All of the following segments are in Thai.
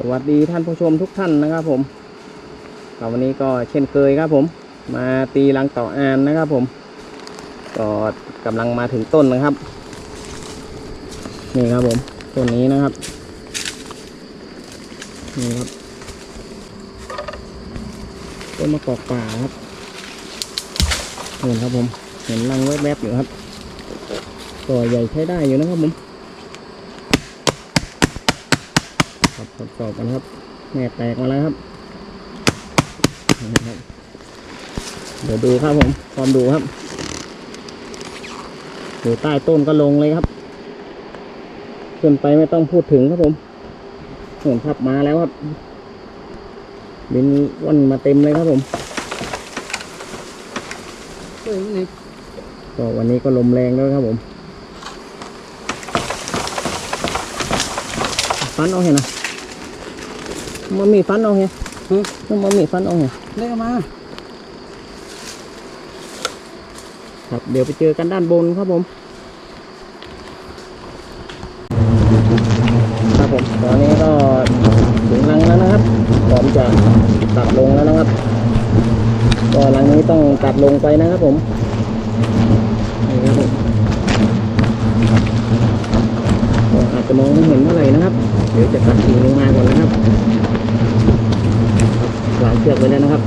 สวัสดีท่านผู้ชมทุกท่านนะครับผมครับวันนี้ก็เช่นเคยครับผม มาตีรังต่ออานนะครับผม ก็กำลังมาถึงต้นนะครับ นี่ครับผมต้นนี้นะครับ นี่ครับต้นมะกอกป่าครับเห็นครับผม เห็นรังแวบๆอยู่ครับก็ใหญ่ใช้ได้อยู่นะครับผม ครับทดสอบกันครับแม่แตกมาแล้วครับเดี๋ยวดูครับผมความดูครับอยู่ใต้ต้นก็ลงเลยครับขึ้นไปไม่ต้องพูดถึงครับผมเห็นครับมาแล้วครับบินว่อนมาเต็มเลยครับผมก็วันนี้ก็ลมแรงด้วยครับผมฟันเอาเห็นนะ มันมีฟันเอาเห็นมันมีฟันเอาเห็นเรียกมาครับเดี๋ยวไปเจอกันด้านบนครับผม ครับผมตอนนี้ก็ถึงรังแล้วนะครับพร้อมจะตัดลงแล้วนะครับ ก็รังนี้ต้องตัดลงไปนะครับผมนี่ครับผมก็อาจจะมองไม่เห็นเท่าไหร่นะครับเดี๋ยวจะตัดกิ่งลงมาก่อนนะครับวางเชือกไว้แล้วนะครับ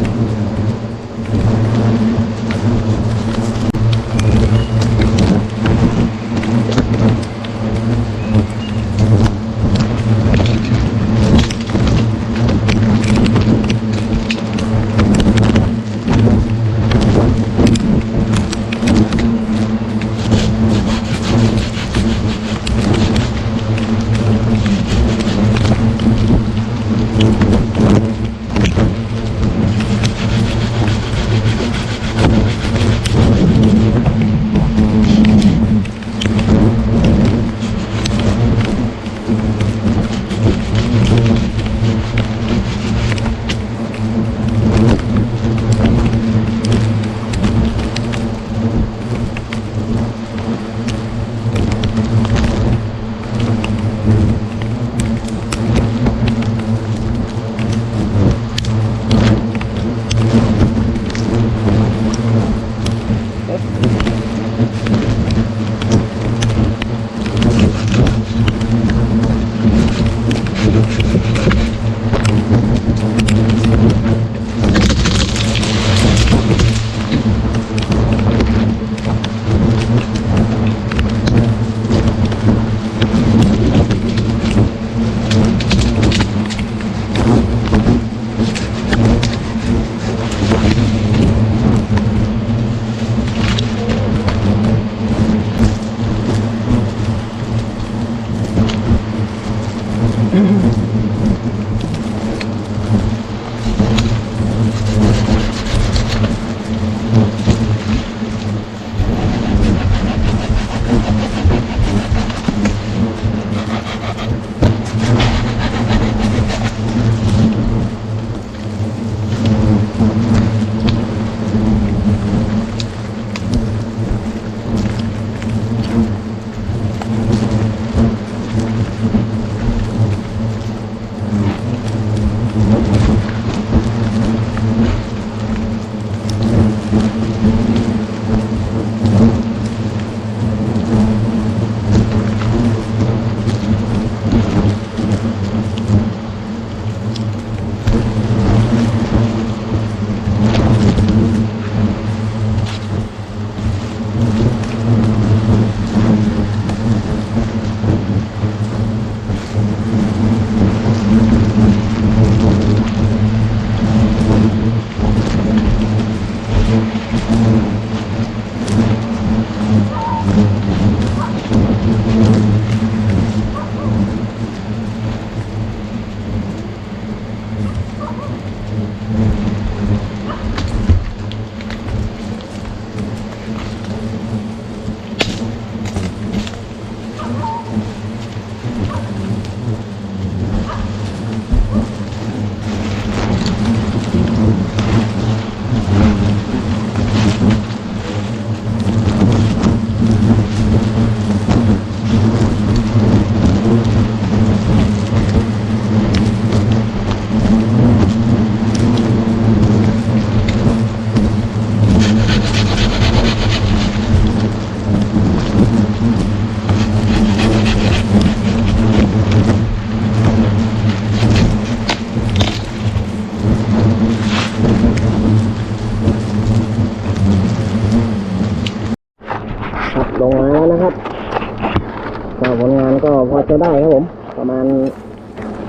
ได้ครับผม ประมาณ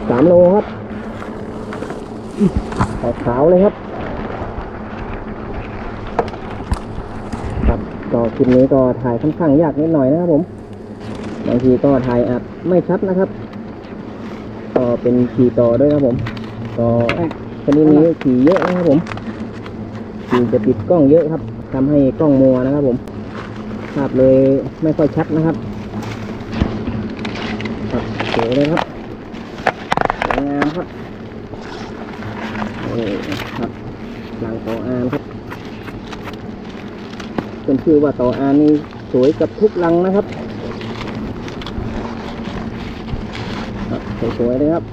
สามโลครับขาวขาวเลยครับ ครับก็คลิปนี้ก็ถ่ายค่อนข้างยากนิดหน่อยนะครับผมบางทีก็ถ่ายอาจไม่ชัดนะครับ ก็เป็นขี่ต่อด้วยครับผม ก็ชนิดนี้ขี่เยอะนะครับผมขี่จะติดกล้องเยอะครับทำให้กล้องมัวนะครับผมภาพเลยไม่ค่อยชัดนะครับ ครับสวยเลยครับสวยงามครับนี่ครับหลังต่ออานครับเป็นชื่อว่าต่ออานนี่สวยกับทุกลังนะครับสวยๆเลยครับ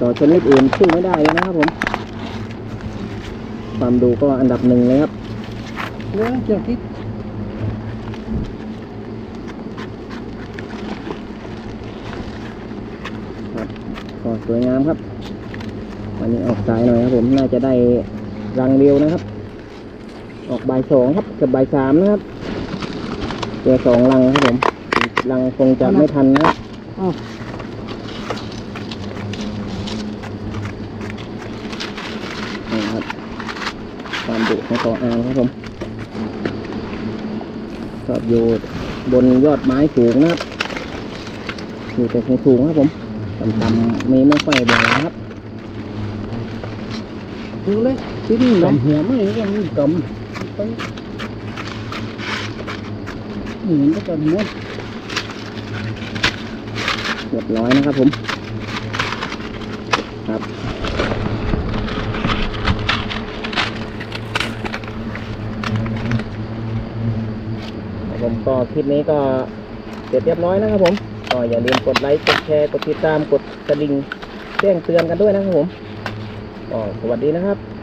ต่อชนิดอื่นสู้ไม่ได้เลยนะครับผม ความดูก็อันดับหนึ่งเลยครับเรื่องเกี่ยวกับ ครับ ก็สวยงามครับ วันนี้ออกสายหน่อยครับผมน่าจะได้รังเดียวนะครับ ออกใบสองครับกับใบสามนะครับเจอสองรังครับผมรังคงจะไม่ทันนะครับนี่ครับความดุของต่ออานครับผมชอบอยู่บนยอดไม้สูงนะครับอยู่แต่สูงครับผม ต่ำๆมีไม่ค่อยบ่อยนะครับดูเลยที่นี่กำหัวไม่ยังกำไปเหมือนก็จะหมดเรียบร้อยนะครับผม ครับผมก็คลิปนี้ก็เสร็จเรียบร้อยนะครับผม ก็อย่าลืมกดไลค์กดแชร์กดติดตามกดกระดิ่งแจ้งเตือนกันด้วยนะครับผมก็สวัสดีนะครับ